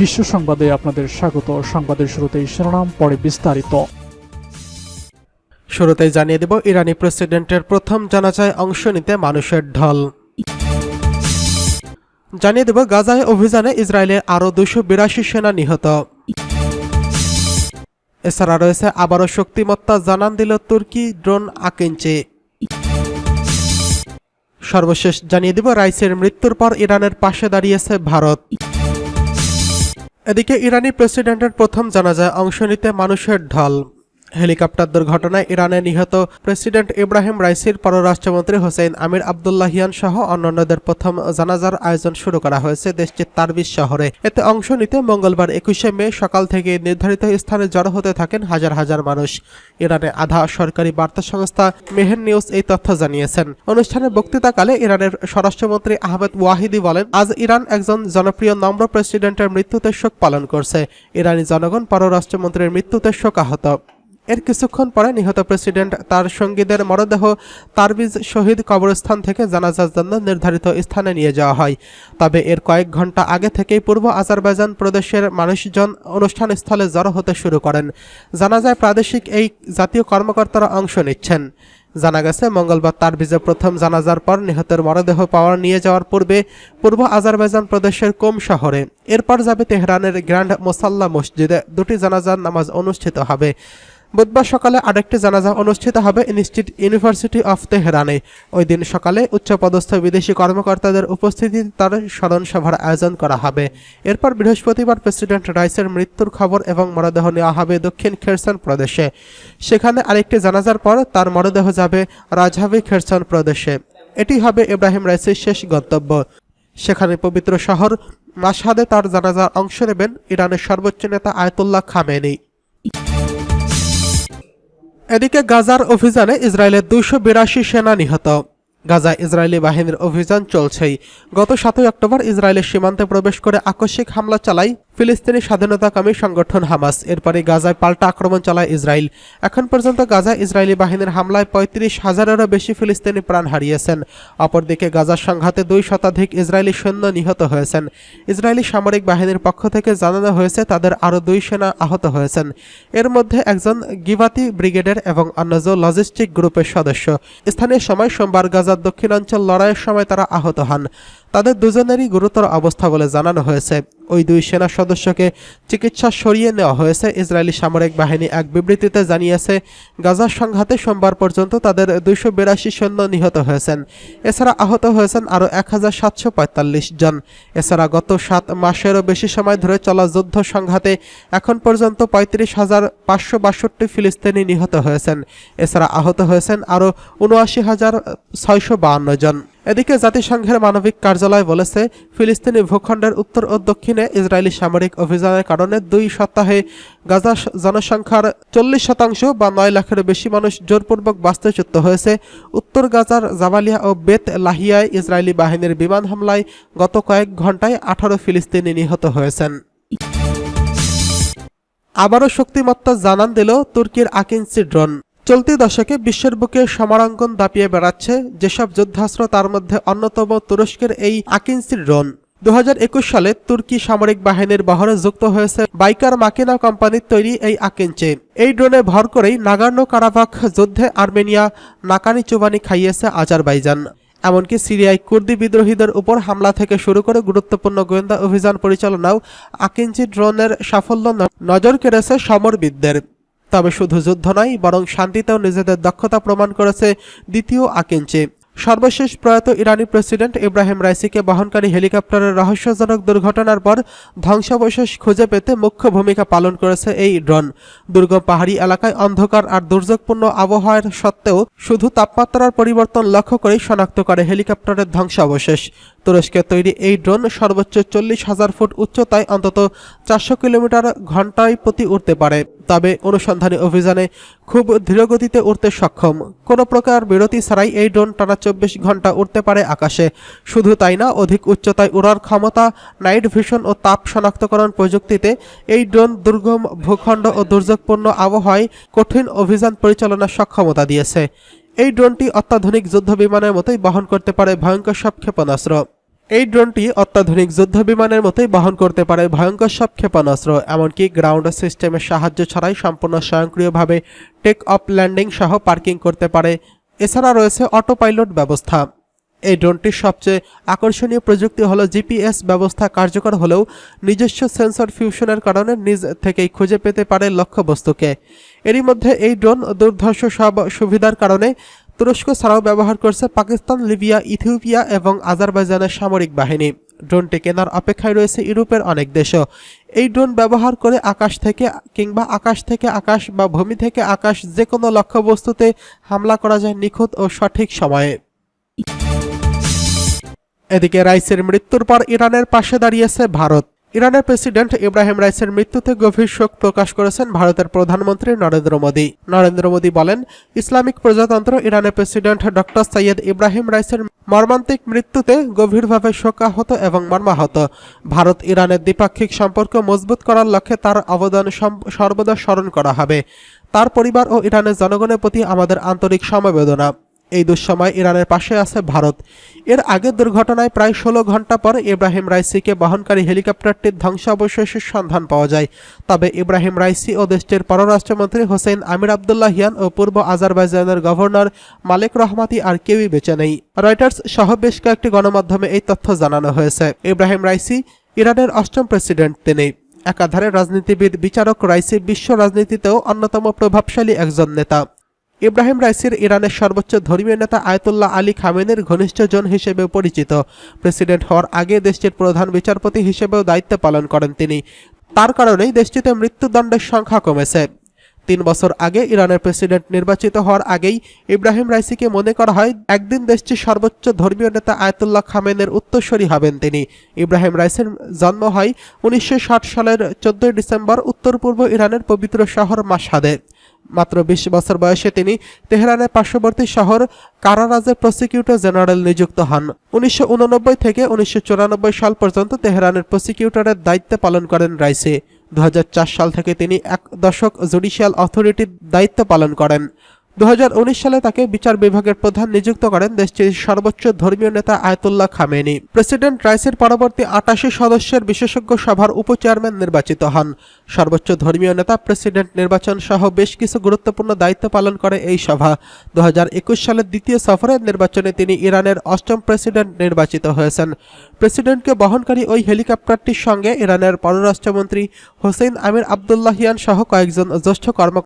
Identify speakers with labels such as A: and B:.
A: বিশ্ব সংবাদে আপনাদের স্বাগত। সংবাদের শুরুতেই শিরোনাম, পরে বিস্তারিত।
B: শুরুতেই জানিয়ে দেব, ইরানি প্রেসিডেন্টের প্রথম জানাজায় অংশ নিতে মানুষের ঢল। জানিয়ে দেব, গাজায় অভিযানে ইসরায়েলের আরও দুশো বিরাশি সেনা নিহত। এছাড়া রয়েছে আবারও শক্তিমত্তা জানান দিল তুর্কি ড্রোন আকিঞ্চে। সর্বশেষ জানিয়ে দেব, রাইসের মৃত্যুর পর ইরানের পাশে দাঁড়িয়েছে ভারত। এদিকে ইরানি প্রেসিডেন্টের প্রথম জানাজায় অংশ নিতে মানুষের ঢল। হেলিকপ্টার দুর্ঘটনায় ইরানে নিহত প্রেসিডেন্ট ইব্রাহিম রাইসির পররাষ্ট্রমন্ত্রী হোসেন আমির আবদুল্লাহিয়ান সহ অন্যান্যদের প্রথম জানাজার আয়োজন শুরু করা হয়েছে দেশটির তারবিজ শহরে। এতে অংশ নিতে মঙ্গলবার একুশে মে সকাল থেকে নির্ধারিত স্থানে জড়ো হতে থাকেন হাজার হাজার মানুষ। ইরানে আধা সরকারি বার্তা সংস্থা মেহের নিউজ এই তথ্য জানিয়েছেন। অনুষ্ঠানে বক্তৃতাকালে ইরানের স্বরাষ্ট্রমন্ত্রী আহমেদ ওয়াহিদি বলেন, আজ ইরান একজন জনপ্রিয় নম্র প্রেসিডেন্টের মৃত্যুতে শোক পালন করছে। ইরানি জনগণ পররাষ্ট্রমন্ত্রীর মৃত্যুতে শোকাহত। এর কিছুক্ষণ পরে নিহত প্রেসিডেন্ট তার সঙ্গীদের মরদেহ তারবিজ শহীদ কবরস্থান থেকে জানাজার জন্য নির্ধারিত স্থানে নিয়ে যাওয়া হয়। তবে এর কয়েক ঘণ্টা আগে থেকেই পূর্ব আজারবাইজান প্রদেশের মানুষজন অনুষ্ঠান স্থলে জড়ো হতে শুরু করেন। জানাজায় প্রাদেশিক এই জাতীয় কর্মকর্তারা অংশ নিচ্ছেন। জানা গেছে, মঙ্গলবার তারবিজে প্রথম জানাজার পর নিহতের মরদেহ পাওয়ার নিয়ে যাওয়ার পূর্বে পূর্ব আজারবাইজান প্রদেশের কোম শহরে। এরপর যাবে তেহরানের গ্র্যান্ড মোসাল্লা মসজিদে। দুটি জানাজার নামাজ অনুষ্ঠিত হবে। বুধবার সকালে আরেকটি জানাজা অনুষ্ঠিত হবে ইনস্টিটিউট ইউনিভার্সিটি অফ তেহরানে। ওই দিন সকালে উচ্চপদস্থ বিদেশি কর্মকর্তাদের উপস্থিতিতে তার স্মরণ সভার আয়োজন করা হবে। এরপর বৃহস্পতিবার প্রেসিডেন্ট রাইসের মৃত্যুর খবর এবং মরদেহ নেওয়া হবে দক্ষিণ খেরসন প্রদেশে। সেখানে আরেকটি জানাজার পর তার মরদেহ যাবে রাজহাবি খেরসন প্রদেশে। এটি হবে ইব্রাহিম রাইসের শেষ গন্তব্য। সেখানে পবিত্র শহর মাসহাদে তার জানাজার অংশ নেবেন ইরানের সর্বোচ্চ নেতা আয়তুল্লাহ খামেনি। এদিকে গাজার অভিযানে ইসরায়েলের দুইশো বিরাশি সেনা নিহত। গাজা ইসরায়েলি বাহিনীর অভিযান চলছেই। গত সাতই অক্টোবর ইসরায়েলের সীমান্তে প্রবেশ করে আকস্মিক হামলা চালায় ফিলিস্তিনি স্বাধীনতাকামী সংগঠন হামাস। এরপরে গাজায় পাল্টা আক্রমণ চালায় ইসরায়েল। এখন পর্যন্ত গাজা ইসরায়েলি বাহিনীর হামলায় পঁয়ত্রিশ হাজারেরও বেশি ফিলিস্তিনি প্রাণ হারিয়েছেন। অপরদিকে গাজার সংঘাতে দুই শতাধিক ইসরায়েলি সৈন্য নিহত হয়েছেন। ইসরায়েলি সামরিক বাহিনীর পক্ষ থেকে জানানো হয়েছে, তাদের আরও দুই সেনা আহত হয়েছেন। এর মধ্যে একজন গিবাতি ব্রিগেডের এবং অন্যজন লজিস্টিক গ্রুপের সদস্য। স্থানীয় সময় সোমবার গাজার দক্ষিণাঞ্চল লড়াইয়ের সময় তারা আহত হন। তাদের দুজনেরই গুরুতর অবস্থা বলে জানানো হয়েছে। ওই দুই সেনা সদস্যকে চিকিৎসা সরিয়ে নেওয়া হয়েছে, ইসরায়েলি সামরিক বাহিনী এক বিবৃতিতে জানিয়েছে গাজার সংঘাতে সোমবার পর্যন্ত তাদের দুইশো বিরাশি সৈন্য নিহত হয়েছেন। এছাড়া আহত হয়েছেন আরও এক হাজার সাতশো পঁয়তাল্লিশ জন। এছাড়া গত সাত মাসেরও বেশি সময় ধরে চলা যুদ্ধ সংঘাতে এখন পর্যন্ত পঁয়ত্রিশ হাজার পাঁচশো বাষট্টি ফিলিস্তিনি নিহত হয়েছেন। এছাড়া আহত হয়েছেন আরও উনআশি হাজার ছয়শো বাহান্ন জন। এদিকে জাতিসংঘের মানবিক কার্যালয় বলেছে, ফিলিস্তিনি ভূখণ্ডের উত্তর ও দক্ষিণে ইসরায়েলি সামরিক অভিযানের কারণে দুই সপ্তাহে গাজা জনসংখ্যার চল্লিশ শতাংশ বা নয় লাখের বেশি মানুষ জোরপূর্বক বাস্তুচ্যুত হয়েছে। উত্তর গাজার জাবালিয়া ও বেত লাহিয়ায় ইসরায়েলি বাহিনীর বিমান হামলায় গত কয়েক ঘন্টায় আঠারো ফিলিস্তিনি নিহত হয়েছেন। আবারও শক্তিমত্তা জানান দিল তুর্কির আকিনসি ড্রোন। চলতি দশকে বিশ্বের বুকে সমারাঙ্গন দাপিয়ে বেড়াচ্ছে যেসব যুদ্ধাস্ত্র তার মধ্যে অন্যতম তুরস্কের এই আকিনসি ড্রোন। দু সালে তুর্কি সামরিক বাহিনীর বহরে যুক্ত হয়েছে বাইকার মাকিনা কোম্পানির তৈরি এই আকিনচে এই ড্রোনে ভর করেই নাগার্নো কারাবাখ যুদ্ধে আর্মেনিয়া নাকানি চুবানি খাইয়েছে আজারবাইজান। এমনকি সিরিয়ায় কুর্দি বিদ্রোহীদের উপর হামলা থেকে শুরু করে গুরুত্বপূর্ণ গোয়েন্দা অভিযান পরিচালনাও আকিঞ্চি ড্রোনের সাফল্য নজর কেড়েছে সমরবিদদের। তবে শুধু যুদ্ধ নয় বরং শান্তিতেও নিজেদের দক্ষতা প্রমাণ করেছে দ্বিতীয় আকিঞ্চি। সর্বশেষ প্রয়াত ইরানি প্রেসিডেন্ট ইব্রাহিম রাইসিকে বহনকারী হেলিকপ্টারের রহস্যজনক দুর্ঘটনার পর ধ্বংসাবশেষ খুঁজে পেতে মুখ্য ভূমিকা পালন করেছে এই ড্রোন। দুর্গম পাহাড়ি এলাকায় অন্ধকার আর দুর্যোগপূর্ণ আবহাওয়ার সত্ত্বেও শুধু তাপমাত্রার পরিবর্তন লক্ষ্য করেই শনাক্ত করে হেলিকপ্টারের ধ্বংসাবশেষ। তুরস্কের তৈরি এই ড্রোন সর্বোচ্চ চল্লিশ হাজার ফুট উচ্চতায় অন্তত চারশো কিলোমিটার ঘন্টায় প্রতি উঠতে পারে। তবে অনুসন্ধানী অভিযানে খুব ধীরগতিতে উড়তে সক্ষম। কোনো প্রকার বিরতি ছাড়াই এই ড্রোন টানা চব্বিশ ঘণ্টা উড়তে পারে আকাশে। শুধু তাই না, অধিক উচ্চতায় উড়ার ক্ষমতা, নাইট ভিশন ও তাপ শনাক্তকরণ প্রযুক্তিতে এই ড্রোন দুর্গম, ভূখণ্ড ও দুর্যোগপূর্ণ আবহাওয়ায় কঠিন অভিযান পরিচালনার সক্ষমতা দিয়েছে। এই ড্রোনটি অত্যাধুনিক যুদ্ধ বিমানের মতোই বহন করতে পারে ভয়ঙ্কর সব ক্ষেপণাস্ত্র। এই ড্রোনটি অত্যাধুনিক যুদ্ধ বিমানের মতোই বহন করতে পারে ভয়ঙ্কর সব ক্ষেপণাস্ত্র, এমনকি গ্রাউন্ড সিস্টেমের সাহায্য ছাড়াই সম্পূর্ণ স্বয়ংক্রিয়ভাবে টেক অফ ল্যান্ডিং সহ পার্কিং করতে পারে। এছাড়া রয়েছে অটো পাইলট ব্যবস্থা। এই ড্রোনটির সবচেয়ে আকর্ষণীয় প্রযুক্তি হলো জিপিএস ব্যবস্থা কার্যকর হলেও নিজস্ব সেন্সর ফিউশনের কারণে নিজ থেকেই খুঁজে পেতে পারে লক্ষ্যবস্তুকে। এরই মধ্যে এই ড্রোন দুর্ধর্ষ সব সুবিধার কারণে তুরস্ক ছাড়াও ব্যবহার করছে পাকিস্তান, লিবিয়া, ইথিওপিয়া এবং আজারবাইজানের সামরিক বাহিনী। ড্রোনটি কেনার অপেক্ষায় রয়েছে ইউরোপের অনেক দেশও। এই ড্রোন ব্যবহার করে আকাশ থেকে কিংবা আকাশ থেকে আকাশ বা ভূমি থেকে আকাশ যে কোনো লক্ষ্যবস্তুতে হামলা করা যায় নিখুঁত ও সঠিক সময়ে। এদিকে রাইসের মৃত্যুর পর ইরানের পাশে দাঁড়িয়েছে ভারত। ইরানের প্রেসিডেন্ট ইব্রাহিম রাইসের মৃত্যুতে গভীর শোক প্রকাশ করেছেন ভারতের প্রধানমন্ত্রী নরেন্দ্র মোদী। নরেন্দ্র মোদী বলেন, ইসলামিক প্রজাতন্ত্র ইরানের প্রেসিডেন্ট ডক্টর সৈয়দ ইব্রাহিম রাইসের মর্মান্তিক মৃত্যুতে গভীরভাবে শোকাহত এবং মর্মাহত। ভারত ইরানের দ্বিপাক্ষিক সম্পর্ক মজবুত করার লক্ষ্যে তার অবদান সর্বদা স্মরণ করা হবে। তার পরিবার ও ইরানের জনগণের প্রতি আমাদের আন্তরিক সমবেদনা। এই দুঃসময় ইরানের পাশে আছে ভারত। এর আগের দুর্ঘটনায় প্রায় ষোলো ঘণ্টা পর ইব্রাহিম রাইসিকে বহনকারী হেলিকপ্টারটির ধ্বংসাবশেষের সন্ধান পাওয়া যায়। তবে ইব্রাহিম রাইসি ও দেশটির পররাষ্ট্রমন্ত্রী হোসেন আমির আবদুল্লাহিয়ান ও পূর্ব আজারবাইজানের গভর্নর মালিক রহমাতি আর কেউই বেঁচে নেই। রয়টার্স সহ বেশ কয়েকটি গণমাধ্যমে এই তথ্য জানানো হয়েছে। ইব্রাহিম রাইসি ইরানের অষ্টম প্রেসিডেন্ট তিনি। একাধারে রাজনীতিবিদ বিচারক রাইসি বিশ্ব রাজনীতিতেও অন্যতম প্রভাবশালী একজন নেতা। ইব্রাহিম রাইসির ইরানের সর্বোচ্চ ধর্মীয় নেতা আয়তুল্লাহ আলী খামেনের ঘনিষ্ঠজন হিসেবে পরিচিত। প্রেসিডেন্ট হওয়ার আগে দেশটির প্রধান বিচারপতি হিসেবেও দায়িত্ব পালন করেন তিনি। তার কারণেই দেশটিতে মৃত্যুদণ্ডের সংখ্যা কমেছে। তিন বছর আগে ইরানের প্রেসিডেন্ট নির্বাচিত হওয়ার আগেই ইব্রাহিম রাইসিকে মনে করা হয়, একদিন দেশটির সর্বোচ্চ ধর্মীয় নেতা আয়তুল্লাহ খামেনের উত্তরসূরি হবেন তিনি। ইব্রাহিম রাইসের জন্ম হয় উনিশশো ষাট সালের চোদ্দই ডিসেম্বর উত্তর পূর্ব ইরানের পবিত্র শহর মাসহাদে মাত্র বিশ বছর বয়সে তিনি তেহরানের পার্শ্ববর্তী শহর কারারাজের প্রসিকিউটর জেনারেল নিযুক্ত হন। উনিশশো উননব্বই থেকে উনিশশো চুরানব্বই সাল পর্যন্ত তেহরানের প্রসিকিউটরের দায়িত্ব পালন করেন রাইসে। দু হাজার চার সাল থেকে তিনি এক দশক জুডিশিয়াল অথরিটির দায়িত্ব পালন করেন। দু হাজার উনিশ সালে তাকে বিচার বিভাগের প্রধান নিযুক্ত করেন দেশটির সর্বোচ্চ ধর্মীয় নেতা আয়তুল্লাহ খামেনি। প্রেসিডেন্ট রাইসের পরবর্তী আটাশি সদস্যের বিশেষজ্ঞ সভার উপচেয়ারম্যান নির্বাচিত হন। সর্বোচ্চ ধর্মীয় নেতা, প্রেসিডেন্ট নির্বাচন সহ বেশ কিছু গুরুত্বপূর্ণ দায়িত্ব পালন করে এই সভা। দু হাজার একুশ সালের দ্বিতীয় সফরে নির্বাচনে তিনি ইরানের অষ্টম প্রেসিডেন্ট নির্বাচিত হয়েছেন। প্রেসিডেন্টকে বহনকারী ওই হেলিকপ্টারটির সঙ্গে ইরানের পররাষ্ট্রমন্ত্রী হোসেন আমির আবদুল্লাহিয়ান সহ কয়েকজন জ্যেষ্ঠ কর্ম